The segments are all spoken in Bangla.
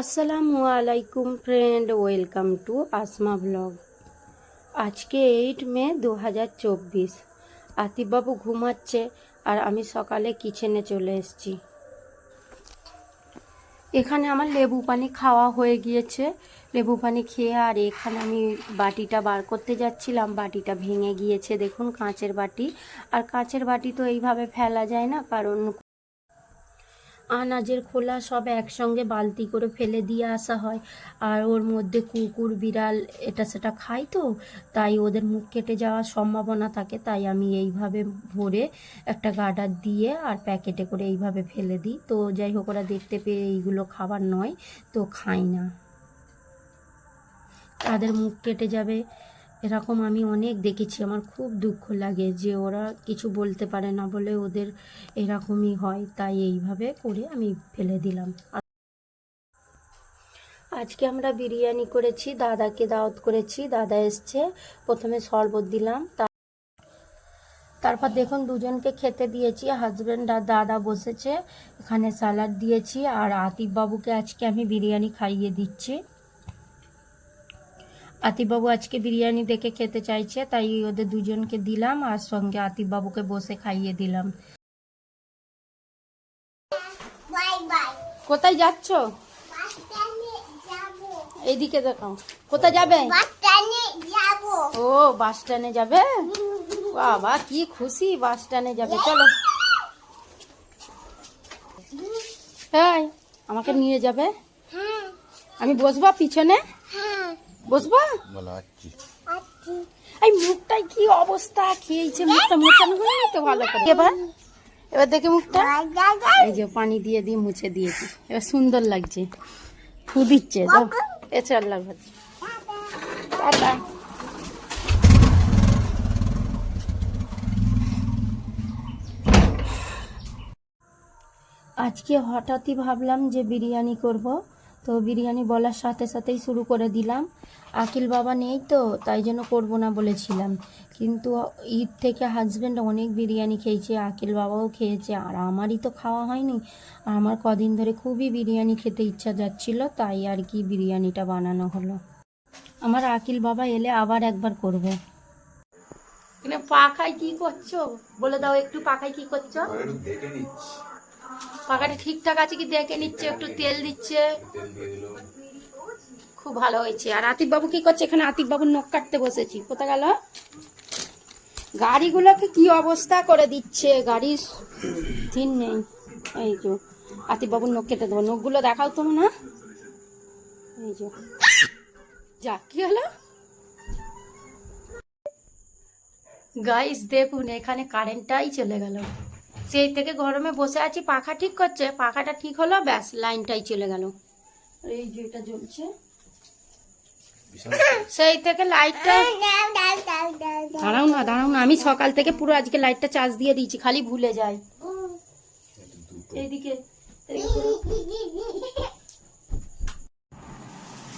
আসসালামু আলাইকুম friend, welcome to Asma blog. আজকে এইট মে দু হাজার চব্বিশ। আতিফবাবু ঘুমাচ্ছে আর আমি সকালে কিচেনে চলে এসেছি। এখানে আমার লেবু পানি খাওয়া হয়ে গিয়েছে। লেবু পানি খেয়ে আর এখানে আমি বাটিটা বার করতে যাচ্ছিলাম। বাটিটা ভেঙে গিয়েছে, দেখুন কাঁচের বাটি। আর কাঁচের বাটি তো এইভাবে ফেলা যায় না, কারণ আনাজের খোলা সব একসঙ্গে বালতি করে ফেলে দিয়ে আসা হয়। আর ওর মধ্যে কুকুর, বিড়াল এটা সেটা খায় তো, তাই ওদের মুখ কেটে যাওয়ার সম্ভাবনা থাকে। তাই আমি এইভাবে ভরে একটা গার্ডার দিয়ে আর প্যাকেটে করে এইভাবে ফেলে দিই। তো যাই হোক, ওরা দেখতে পেয়ে এইগুলো খাবার নয়, তো খাই না। তাদের মুখ কেটে যাবে। এরকম আমি অনেক দেখেছি। আমার খুব দুঃখ লাগে যে ওরা কিছু বলতে পারে না বলে ওদের এরকমই হয়। তাই এইভাবে করে আমি ফেলে দিলাম। আজকে আমরা বিরিয়ানি করেছি, দাদাকে দাওয়াত করেছি। দাদা এসছে, প্রথমে শরবত দিলাম তারপর দেখুন দুজনকে খেতে দিয়েছি। হাজব্যান্ড আর দাদা বসেছে, এখানে স্যালাড দিয়েছি। আর আতিফ বাবুকে আজকে আমি বিরিয়ানি খাইয়ে দিচ্ছি। আতিফবাবু আজকে বিরিয়ানি দেখে খেতে চাইছে তাই ওদের দুজনকে দিলাম আর সঙ্গে আতিফবাবুকে বসে খাইয়ে দিলাম। কোথায় যাচ্ছ? এইদিকে দেখাও। কোথায় যাবে? ও বাস স্ট্যান্ডে যাবে? বাবা কি খুশি বাস স্ট্যান্ডে যাবে। চলো। হ্যাঁ আমাকে নিয়ে যাবে? হ্যাঁ। আমি বসবো পিছনে? বসবা? আচ্ছা। এই মুখটাই কি অবস্থা? খেয়েছে মুখটা মোচানো হয়নি তো ভালো করে। এবার? এবার দেখে মুখটা। এই যে পানি দিয়ে দিয়ে মুছে দিয়েছি। এবার সুন্দর লাগছে। ফু দিচ্ছে দাও এ চল লাগবে টাটা আজকে হঠাৎই ভাবলাম যে বিরিয়ানি করব। তো বিরিয়ানি বলার সাথে সাথেই শুরু করে দিলাম। আকিল বাবা নেই তো তাই জন্য করব না বলেছিলাম। কিন্তু ঈদ থেকে হাজব্যান্ড অনেক বিরিয়ানি খেয়েছে আকিল বাবাও খেয়েছে আর আমারই তো খাওয়া হয়নি। আর আমার কদিন ধরে খুবই বিরিয়ানি খেতে ইচ্ছা যাচ্ছিল তাই আর কি বিরিয়ানিটা বানানো হলো। আমার আকিল বাবা এলে আবার একবার করব। পাখায় কি করছ? বলে দাও একটু পাখায় কি করছ। দেখে নিচ্ছি। পাখাটা ঠিকঠাক আছে কি দেখে নিচ্ছে? একটু তেল দিচ্ছে। খুব ভালো হয়েছে। আর আতিফ বাবু কি করছে? এখানে আতিফ বাবুর নখ কাটতে বসেছি। কোথা গেল? গাড়িগুলোকে কি অবস্থা করে দিচ্ছে? গাড়ির দিন নেই। এই যে আতিফ বাবুর নখ কেটে দেবো। নখগুলো দেখাও তো না। এই যে, যা, কি হলো? গাইস, দেখুন, এখানে কারেন্টটাই চলে গেল। সেই থেকে গরমে বসে আছি পাখা ঠিক করছে পাখাটা ঠিক হলো ব্যাস লাইনটাই চলে গেল। এই যে এটা জ্বলছে। সেই থেকে লাইটটা দাঁড়াও না দাঁড়াও না আমি সকাল থেকে পুরো আজকে লাইটটা চার্জ দিয়ে দিয়েছি খালি ভুলে যাই। এইদিকে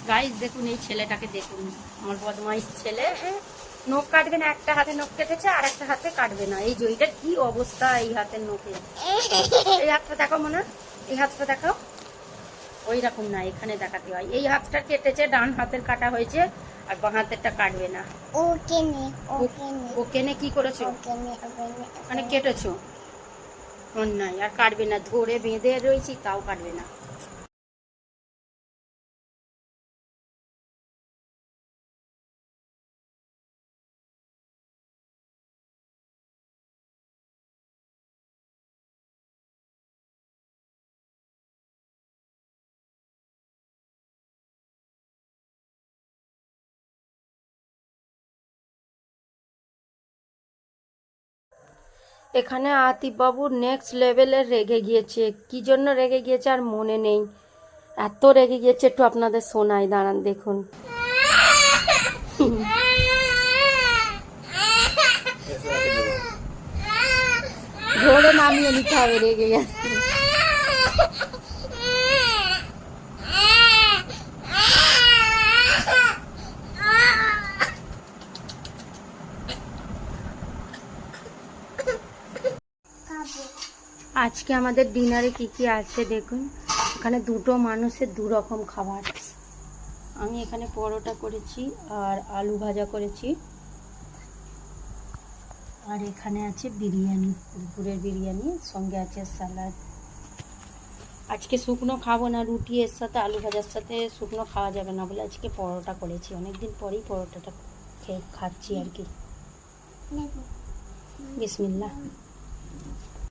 গাইস দেখুন এই ছেলেটাকে দেখুন। আমার বদমাইশ ছেলে। নখ কাটবে না একটা হাতে নখ কেটেছে আর একটা হাতে কাটবে না। এই যে এইটার কি অবস্থা এই হাতের নখে? এই হাতটা দেখাও মনে? এই হাতটা দেখাও। ওই রকম না এখানে দেখাতে হয়। এই হাতটা কেটেছে ডান হাতের কাটা হয়েছে আর বাঁ হাতেরটা কাটবে না। ওকে নে ওকে নে ও কেনে কি করেছ? ওকে নে মানে কেটেছো? অন্যায় আর কাটবে না। ধরে বেঁধে রয়েছি তাও কাটবে না। এখানে আতিফ বাবুর নেক্সট লেভেলে রেগে গিয়েছে। কি জন্য রেগে গিয়েছে আর মনে নেই। এত রেগে গিয়েছে একটু আপনাদের শোনাই দাঁড়ান দেখুন। ধরে নামিয়ে নিতে হবে রেগে গেছে। আজকে আমাদের ডিনারে কি কি আছে দেখুন। এখানে দুটো মানুষের দু রকম খাবার। আমি এখানে পরোটা করেছি আর আলু ভাজা করেছি। আর এখানে আছে বিরিয়ানি, দুপুরের বিরিয়ানি, সঙ্গে আছে স্যালাড। আজকে শুকনো খাব না, রুটি এর সাথে, আলু ভাজার সাথে শুকনো খাওয়া যাবে না বলে আজকে পরোটা করেছি। অনেকদিন পরেই পরোটাটা খেয়ে খাচ্ছি আর কি। বিসমিল্লা